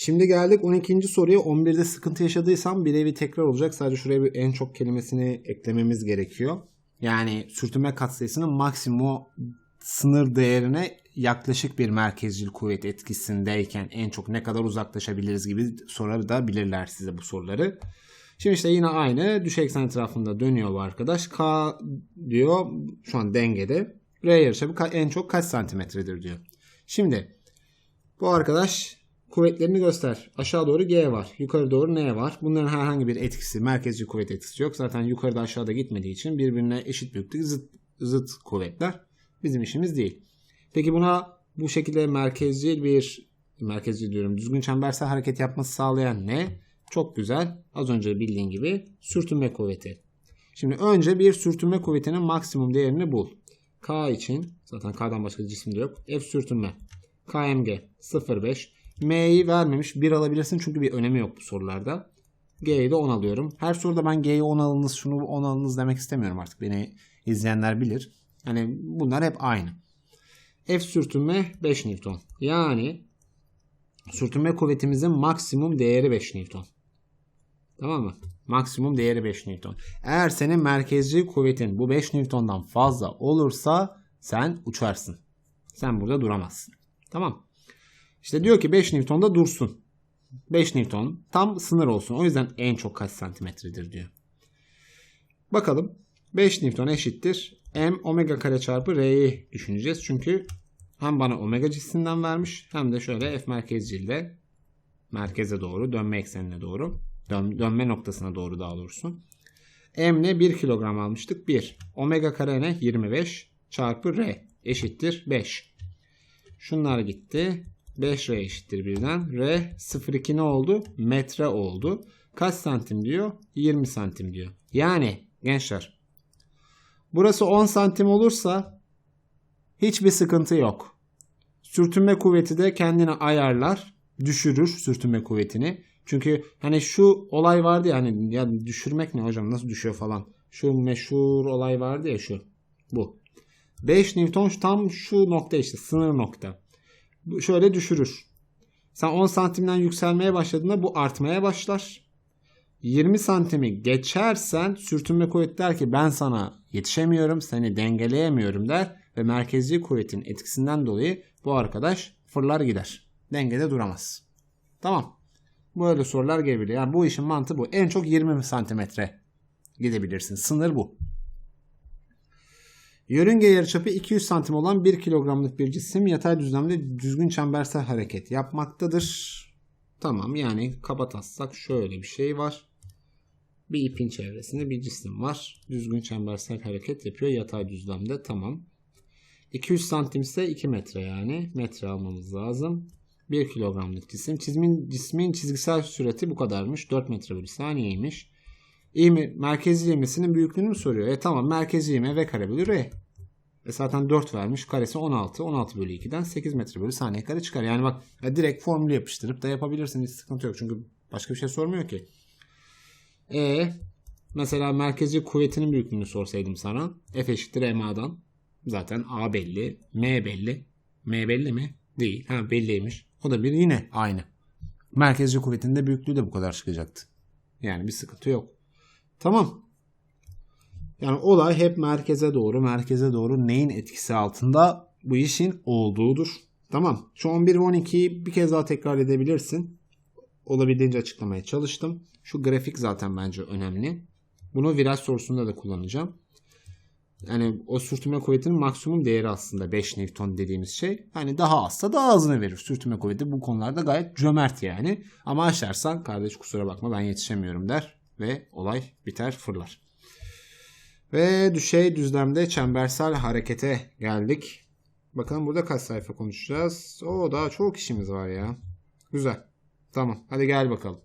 Şimdi geldik 12. soruya. 11'de sıkıntı yaşadıysam birebir tekrar olacak. Sadece şuraya bir en çok kelimesini eklememiz gerekiyor. Yani sürtünme katsayısının maksimum sınır değerine yaklaşık bir merkezcil kuvvet etkisindeyken en çok ne kadar uzaklaşabiliriz gibi sorabilirler size bu soruları. Şimdi işte yine aynı düşey eksen etrafında dönüyor bu arkadaş. K diyor şu an dengede. R yarıçapı en çok kaç santimetredir diyor. Şimdi bu arkadaş kuvvetlerini göster. Aşağı doğru G var. Yukarı doğru N var. Bunların herhangi bir etkisi, merkezci kuvvet etkisi yok. Zaten yukarıda aşağıda gitmediği için birbirine eşit büyüklük zıt, zıt kuvvetler. Bizim işimiz değil. Peki buna bu şekilde merkezci bir merkezci diyorum düzgün çembersel hareket yapması sağlayan ne? Çok güzel. Az önce bildiğin gibi sürtünme kuvveti. Şimdi önce bir sürtünme kuvvetinin maksimum değerini bul. K için zaten K'dan başka cisim de yok. F sürtünme. KMG 0.5. M'yi vermemiş. 1 alabilirsin çünkü bir önemi yok bu sorularda. G'yi de 10 alıyorum. Her soruda ben G'yi 10 alınız şunu 10 alınız demek istemiyorum artık. Beni izleyenler bilir. Yani bunlar hep aynı. F sürtünme 5 Newton. Yani sürtünme kuvvetimizin maksimum değeri 5 Newton. Tamam mı? Maksimum değeri 5 Newton. Eğer senin merkezci kuvvetin bu 5 Newton'dan fazla olursa sen uçarsın. Sen burada duramazsın. Tamam. İşte diyor ki 5 Newton'da dursun. 5 Newton tam sınır olsun. O yüzden en çok kaç santimetredir diyor. Bakalım. 5 Newton eşittir. M omega kare çarpı R'yi düşüneceğiz. Çünkü hem bana omega cinsinden vermiş hem de şöyle F merkezciyle merkeze doğru dönme eksenine doğru dön, dönme noktasına doğru daha doğrusu. M ne 1 kilogram almıştık. 1. Omega kare ne 25 çarpı R eşittir 5. Şunlar gitti. 5R eşittir birden. R 0,2 ne oldu? Metre oldu. Kaç santim diyor? 20 santim diyor. Yani gençler burası 10 santim olursa hiçbir sıkıntı yok. Sürtünme kuvveti de kendini ayarlar. Düşürür sürtünme kuvvetini. Çünkü hani şu olay vardı ya hani ya düşürmek ne hocam nasıl düşüyor falan. Şu meşhur olay vardı ya şu. Bu. 5 Newton tam şu nokta işte sınır nokta. Şöyle düşürür. Sen 10 santimden yükselmeye başladığında bu artmaya başlar. 20 santimi geçersen sürtünme kuvveti der ki ben sana yetişemiyorum, seni dengeleyemiyorum der ve merkezi kuvvetin etkisinden dolayı bu arkadaş fırlar gider. Dengede duramaz. Tamam. Böyle sorular gelebilir. Yani bu işin mantığı bu. En çok 20 santimetre gidebilirsin. Sınır bu. Yörünge yarıçapı 200 santim olan 1 kilogramlık bir cisim yatay düzlemde düzgün çembersel hareket yapmaktadır. Tamam yani kapatatsak şöyle bir şey var. Bir ipin çevresinde bir cisim var. Düzgün çembersel hareket yapıyor yatay düzlemde. Tamam. 200 santim ise 2 metre yani. Metre almamız lazım. 1 kilogramlık cisim. Cismin, cismin çizgisel sürati bu kadarmış. 4 metre bölü saniyeymiş. İğme, merkezi ivmesinin büyüklüğünü mü soruyor? E tamam merkezi ivme v kare bölü r. E zaten 4 vermiş. Karesi 16. 16 bölü 2'den 8 metre bölü saniye kare çıkar. Yani bak ya direkt formülü yapıştırıp da yapabilirsin. Hiç sıkıntı yok. Çünkü başka bir şey sormuyor ki. E mesela merkezi kuvvetinin büyüklüğünü sorsaydım sana. F eşittir MA'dan. Zaten A belli. M belli. M belli mi? Değil. Ha belliymiş. O da bir yine aynı. Merkezci kuvvetin de büyüklüğü de bu kadar çıkacaktı. Yani bir sıkıntı yok. Tamam. Yani olay hep merkeze doğru, merkeze doğru neyin etkisi altında bu işin olduğudur. Tamam. Şu 11 ve 12'yi bir kez daha tekrar edebilirsin. Olabildiğince açıklamaya çalıştım. Şu grafik zaten bence önemli. Bunu viraj sorusunda da kullanacağım. Yani o sürtünme kuvvetinin maksimum değeri aslında 5 Newton dediğimiz şey. Hani daha azsa daha azını verir. Sürtünme kuvveti bu konularda gayet cömert yani. Ama aşarsan kardeş kusura bakma ben yetişemiyorum der ve olay biter fırlar. Ve düşey düzlemde çembersel harekete geldik. Bakalım burada kaç sayfa konuşacağız. O daha çok işimiz var ya. Güzel. Tamam hadi gel bakalım.